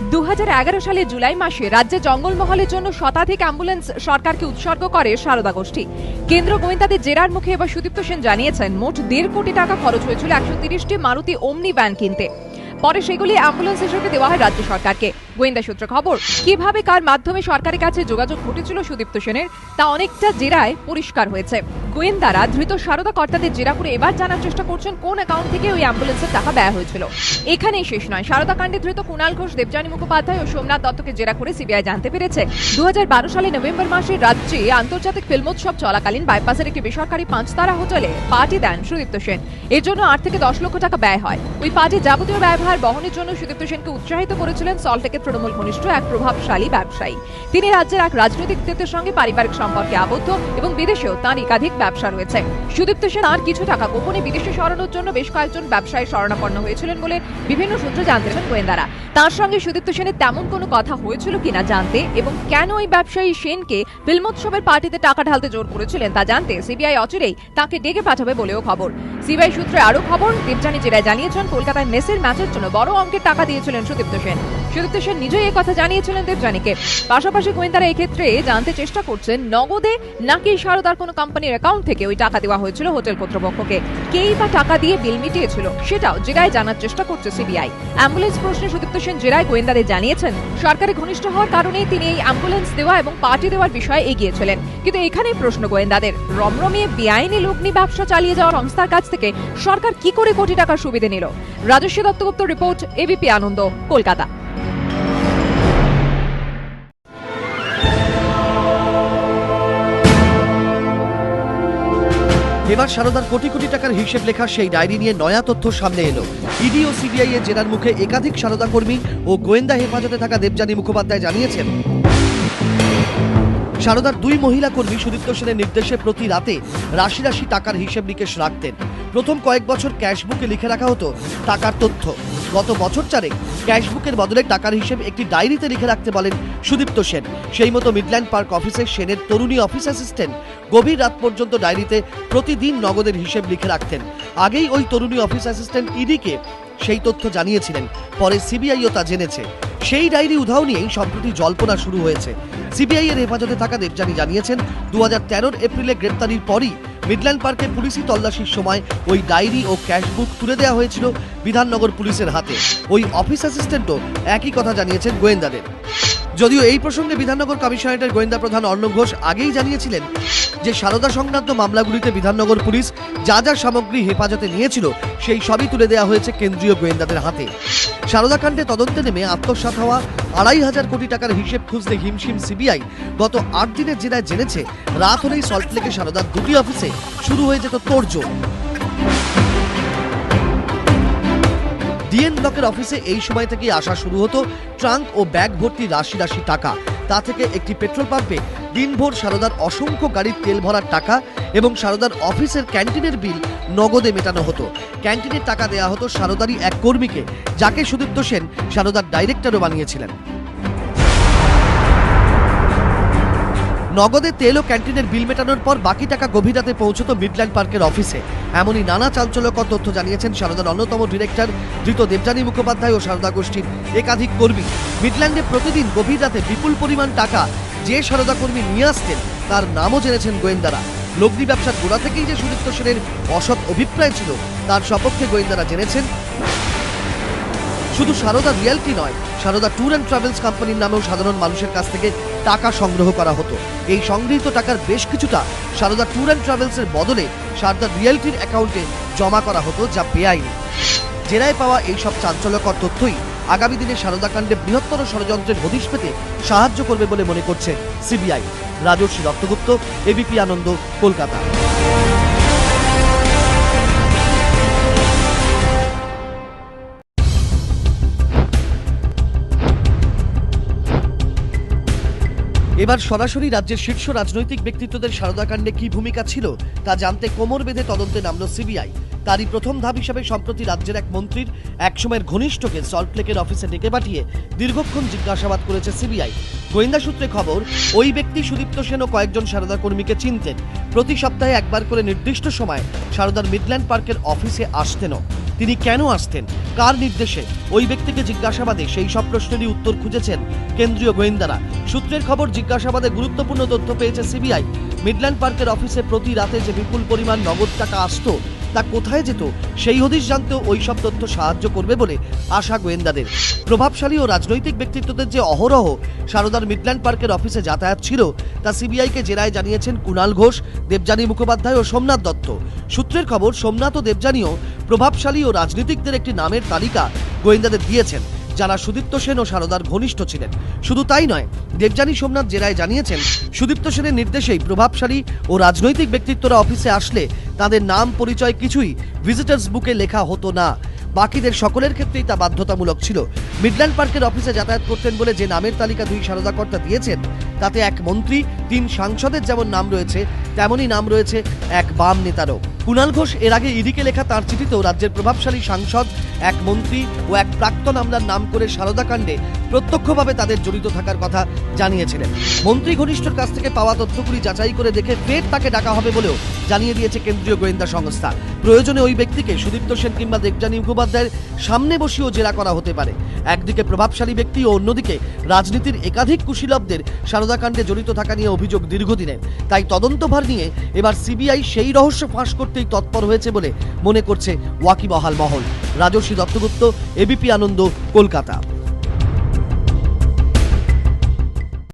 দু সালে জুলাই মাসে রাজ্যে জঙ্গলমহলের জন্য শতাধিক অ্যাম্বুলেন্স সরকারকে উৎসর্গ করে সারদা গোষ্ঠী। কেন্দ্র গোয়েন্দাদের জেরার মুখে এবার সুদীপ্ত সেন জানিয়েছেন, মোট দেড় কোটি টাকা খরচ হয়েছিল একশো তিরিশটি মারুতি অমনি ভ্যান কিনতে। পরে সেগুলি অ্যাম্বুলেন্স হিসেবে দেওয়া হয় রাজ্য সরকারকে। গোয়েন্দা সূত্রে খবর, কীভাবে কার মাধ্যমে সরকারের কাছে যোগাযোগ ঘটেছিল সুদীপ্ত সেনের, তা অনেকটা জেরায় পরিষ্কার হয়েছে। গোয়েন্দারা ধৃত সারদা কর্তাদের জেরা করে এবার জানার চেষ্টা করছেন কোন অ্যাকাউন্ট থেকে ওই অ্যাম্বুলেন্সের টাকা ব্যয় হয়েছিল। এখানেই শেষ নয়। সারদা কাণ্ডে ধৃত কুণাল ঘোষ, দেবযানী মুখোপাধ্যায় ও সোমনাথ দত্তকে জেরা করে সিবিআই জানতে পেরেছে দু হাজার বারো সালে নভেম্বর মাসে রাজ্যে আন্তর্জাতিক ফিল্মোৎসব চলাকালীন বাইপাসের একটি বেসরকারি পাঁচতারা হোটেলে পার্টি দেন সুদীপ্ত সেন। এর জন্য আট থেকে দশ লক্ষ টাকা ব্যয় হয়। ওই পার্টির যাবতীয় ব্যয়ভার বহনের জন্য সুদীপ্ত সেনকে উৎসাহিত করেছিলেন সল্টেকের তৃণমূল ঘনিষ্ঠ এক প্রভাবশালী ব্যবসায়ী। তিনি রাজ্যের এক রাজনৈতিক নেতৃত্বের সঙ্গে পারিবারিক সম্পর্কে আবদ্ধ এবং বিদেশেও তার একাধিক ব্যবসা রয়েছে। সুদীপ্ত সেন তার কিছু টাকা গোপনে বিদেশে সরানোর জন্য বেশ কয়েকজন ব্যবসায়ী শরণাপন্ন হয়েছিলেন বলে বিভিন্ন সূত্রে জানতে পেরেছেন গোয়েন্দারা। তার সঙ্গে সুদীপ্ত সেনের তেমন কোনো কথা হয়েছিল কিনা জানতে এবং কেন ওই ব্যবসায়ী সেনকে ফিল্মোৎসবের পার্টিতে টাকা ঢালতে জোর করেছিলেন তা জানতে সিবিআই অচিরেই তাকে ডেকে পাঠাবে বলেও খবর। সিবিআই সূত্রে আরও খবর, দেবযানী জেরায় জানিয়েছেন, কলকাতায় মেসের ম্যাচের জন্য বড় অঙ্কের টাকা দিয়েছিলেন সুদীপ্ত সেন। সুদীপ্ত সেন নিজেই এই কথা জানিয়েছিলেন দেবযানীকে। পাশাপাশি গোয়েন্দারা এক্ষেত্রে জানতে চেষ্টা করছেন, নগদে নাকি সারদার কোনো কোম্পানির অ্যাকাউন্ট থেকে ওই টাকা দেওয়া হয়েছিল হোটেল কর্তৃপক্ষকে? কেই বা টাকা দিয়ে বিল মিটিয়েছিল সেটাও জেরায় জানার চেষ্টা করছে সিবিআই। অ্যাম্বুলেন্স প্রশ্নে সুদীপ্ত সেন জেরায় গোয়েন্দাদের জানিয়েছেন, সরকারে ঘনিষ্ঠ হওয়ার কারণেই তিনি এই অ্যাম্বুলেন্স দেওয়া এবং পার্টি দেওয়ার বিষয়ে এগিয়েছিলেন কিন্তু এখানেই প্রশ্ন গোয়েন্দাদের, রমরমিয়ে বেআইনি লগ্নি ব্যবসা চালিয়ে যাওয়া সংস্থার কাছ থেকে সরকার কি করে কোটি টাকার সুবিধে নিল? রাজস্ব দত্তগুপ্ত রিপোর্ট, এবিপি আনন্দ, কলকাতা। এবার সারদার কোটি কোটি টাকার হিসেব লেখা সেই ডায়েরি নিয়ে নয়া তথ্য সামনে এলো। ইডি ও সিবিআই এর জেরার মুখে একাধিক সারদা কর্মী ও গোয়েন্দা হেফাজতে থাকা দেবযানী মুখোপাধ্যায় জানিয়েছেন, সারদার দুই মহিলা কর্মী সুদীপ্ত সেনের নির্দেশে প্রতি রাতে রাশি রাশি টাকার হিসেব নিকেশ রাখতেন। প্রথম কয়েক বছর ক্যাশবুকে লিখে রাখা হতো টাকার তথ্য। গত বছর চারেক ক্যাশবুকের বদলে টাকার হিসেব একটি ডায়েরিতে লিখে রাখতে বলেন সুদীপ্ত সেন। সেই মতো মিডল্যান্ড পার্ক অফিসের সেনের তরুণী অফিস অ্যাসিস্ট্যান্ট গভীর রাত পর্যন্ত ডায়েরিতে প্রতিদিন নগদের হিসেব লিখে রাখতেন। আগেই ওই তরুণী অফিস অ্যাসিস্ট্যান্ট ইডিকে সেই তথ্য জানিয়েছিলেন। পরে সিবিআইও তা জেনেছে। সেই ডায়েরি উধাও নিয়েই সম্প্রতি জল্পনা শুরু হয়েছে। সিবিআই এর হেফাজতে থাকা দেবযানী জানিয়েছেন দু হাজার এপ্রিলে গ্রেপ্তারির পরই মিডল্যান্ড পার্কে পুলিশি তল্লাশির সময় ওই ডায়েরি ও ক্যাশবুক তুলে দেওয়া হয়েছিল বিধাননগর পুলিশের হাতে। ওই অফিস অ্যাসিস্ট্যান্টও একই কথা জানিয়েছেন গোয়েন্দাদের। যদিও এই প্রসঙ্গে বিধাননগর কমিশনারেটের গোয়েন্দা প্রধান অর্ণব ঘোষ আগেই জানিয়েছিলেন যে সারদা সংক্রান্ত মামলাগুলিতে বিধাননগর পুলিশ যা যা সামগ্রী হেফাজতে নিয়েছিল, সেই সবই তুলে দেওয়া হয়েছে কেন্দ্রীয় গোয়েন্দাদের হাতে। সারদা কাণ্ডে তদন্তে নেমে আত্মসাত হওয়া আড়াই হাজার কোটি টাকার হিসেব খুঁজতে হিমশিম সিবিআই। গত আট দিনের জেলায় জেনেছে, রাত হলেই সল্টলেকে সারদার দুটি অফিসে শুরু হয়ে যেত তোড়জোড়। ডিএন ব্লকের অফিসে এই সময় থেকেই আসা শুরু হতো ট্রাঙ্ক ও ব্যাগ ভর্তি রাশি রাশি টাকা। তা থেকে একটি পেট্রোল পাম্পে দিনভর সারদার অসংখ্য গাড়ির তেল ভরার টাকা এবং সারদার অফিসের ক্যান্টিনের বিল নগদে মেটানো হতো। ক্যান্টিনের টাকা দেয়া হতো সারদারই এক কর্মীকে, যাকে সুদীপ্ত সেন সারদার ডাইরেক্টরও বানিয়েছিলেন। নগদে তেল ও ক্যান্টিনের বিল মেটানোর পর বাকি টাকা গভীর রাতে পৌঁছতো মিডল্যান্ড পার্কের অফিসে। এমনই নানা চাঞ্চল্যকর তথ্য জানিয়েছেন সারদার অন্যতম ডিরেক্টর ধৃত দেবযানী মুখোপাধ্যায় ও সারদা গোষ্ঠীর একাধিক কর্মী। মিডল্যান্ডে প্রতিদিন গভীর রাতে বিপুল পরিমাণ টাকা যে সারদা কর্মী নিয়ে আসতেন, তার নামও জেনেছেন গোয়েন্দারা। লগ্নি ব্যবসার গোড়া থেকেই যে সুদীপ্ত সেনের অসৎ অভিপ্রায় ছিল, তার সপক্ষে গোয়েন্দারা জেনেছেন শুধু সারদা রিয়ালটি নয়, সারদা ট্যুর অ্যান্ড ট্রাভেলস কোম্পানির নামেও সাধারণ মানুষের কাছ থেকে টাকা সংগ্রহ করা হতো। এই সংগৃহীত টাকার বেশ কিছুটা সারদা ট্যুর অ্যান্ড ট্রাভেলসের বদলে সারদা রিয়ালটির অ্যাকাউন্টে জমা করা হতো যা বেআইনি। জেরায় পাওয়া এইসব চাঞ্চল্যকর তথ্যই আগামী দিনে সারদা কাণ্ডে বৃহত্তর ষড়যন্ত্রের হদিশ পেতে সাহায্য করবে বলে মনে করছে সিবিআই। রাজর্ষী দত্তগুপ্ত, এবিপি আনন্দ, কলকাতা। এবার সরাসরি রাজ্যের শীর্ষ রাজনৈতিক ব্যক্তিত্বদের সারদাকাণ্ডে কি ভূমিকা ছিল তা জানতে কোমর বেঁধে তদন্তে নামল সিবিআই। তারই প্রথম ধাপ হিসাবে সম্প্রতি রাজ্যের এক মন্ত্রীর একসময়ের ঘনিষ্ঠকে সল্টলেকের অফিসে ডেকে পাঠিয়ে দীর্ঘক্ষণ জিজ্ঞাসাবাদ করেছে সিবিআই। গোয়েন্দা সূত্রে খবর, ওই ব্যক্তি সুদীপ্ত সেন ও কয়েকজন সারদা কর্মীকে চিনতেন। প্রতি সপ্তাহে একবার করে নির্দিষ্ট সময় সারদার মিডল্যান্ড পার্কের অফিসে আসতেনও। তিনি কেন আসতেন? কার নির্দেশে? ওই ব্যক্তিকে জিজ্ঞাসাবাদে সেই সব প্রশ্নেরই উত্তর খুঁজেছেন কেন্দ্রীয় গোয়েন্দারা। সূত্রের খবর, জিজ্ঞাসাবাদে গুরুত্বপূর্ণ তথ্য পেয়েছে সিবিআই। মিডল্যান্ড পার্কের অফিসে প্রতি রাতে যে বিপুল পরিমাণ নগদ টাকা আসতো তা কোথায় যেত, সেই হদিশ জানতেও ওই সব তথ্য সাহায্য করবে বলে আশা গোয়েন্দাদের। প্রভাবশালী ও রাজনৈতিক ব্যক্তিত্বদের যে অহরহ সারদার মিডল্যান্ড পার্কের অফিসে যাতায়াত ছিল, তা সিবিআইকে জেরায় জানিয়েছেন কুণাল ঘোষ, দেবযানী মুখোপাধ্যায় ও সোমনাথ দত্ত। সূত্রের খবর, সোমনাথ ও দেবযানীও প্রভাবশালী ও রাজনীতিকদের একটি নামের তালিকা গোয়েন্দাদের দিয়েছেন। যারা সুদীপ্ত সেন ও সারদার ঘনিষ্ঠ ছিলেন। শুধু তাই নয়, দেবযানী সোমনাথ জেরায় জানিয়েছেন, সুদীপ্ত সেনের নির্দেশেই প্রভাবশালী ও রাজনৈতিক ব্যক্তিত্বরা অফিসে আসলে তাদের নাম পরিচয় কিছুই ভিজিটার্স বুকে লেখা হতো না। বাকিদের সকলের ক্ষেত্রেই তা বাধ্যতামূলক ছিল। মিডল্যান্ড পার্কের অফিসে যাতায়াত করতেন বলে যে নামের তালিকা দুই সারদাকর্তা দিয়েছেন, তাতে এক মন্ত্রী, তিন সাংসদের যেমন নাম রয়েছে, তেমনই নাম রয়েছে এক বাম নেতারও। কুণাল ঘোষ এর আগে ইডিকে লেখা তার চিঠিতেও রাজ্যের প্রভাবশালী সাংসদ, এক মন্ত্রী ও এক প্রাক্তন আমলার নাম করে সারদা কাণ্ডে প্রত্যক্ষভাবে তাদের জড়িত থাকার কথা জানিয়েছিলেন। মন্ত্রী ঘনিষ্ঠর কাছ থেকে পাওয়া তথ্যগুলি যাচাই করে দেখে ফের তাকে ডাকা হবে বলেও জানিয়ে দিয়েছে কেন্দ্রীয় গোয়েন্দা সংস্থা। প্রয়োজনে ওই ব্যক্তিকে সুদীপ্ত সেন কিংবা দেবযানী মুখোপাধ্যায়ের সামনে বসিয়েও জেরা করা হতে পারে। একদিকে প্রভাবশালী ব্যক্তি ও অন্যদিকে রাজনীতির একাধিক কুশীলবদের সারদাকাণ্ডে জড়িত থাকা নিয়ে অভিযোগ দীর্ঘদিনের। তাই তদন্তভার নিয়ে এবার সিবিআই সেই রহস্য ফাঁস করতেই তৎপর হয়েছে বলে মনে করছে ওয়াকিবহাল মহল। রাজস্বী দত্তগুপ্ত এবিপি আনন্দ কলকাতা।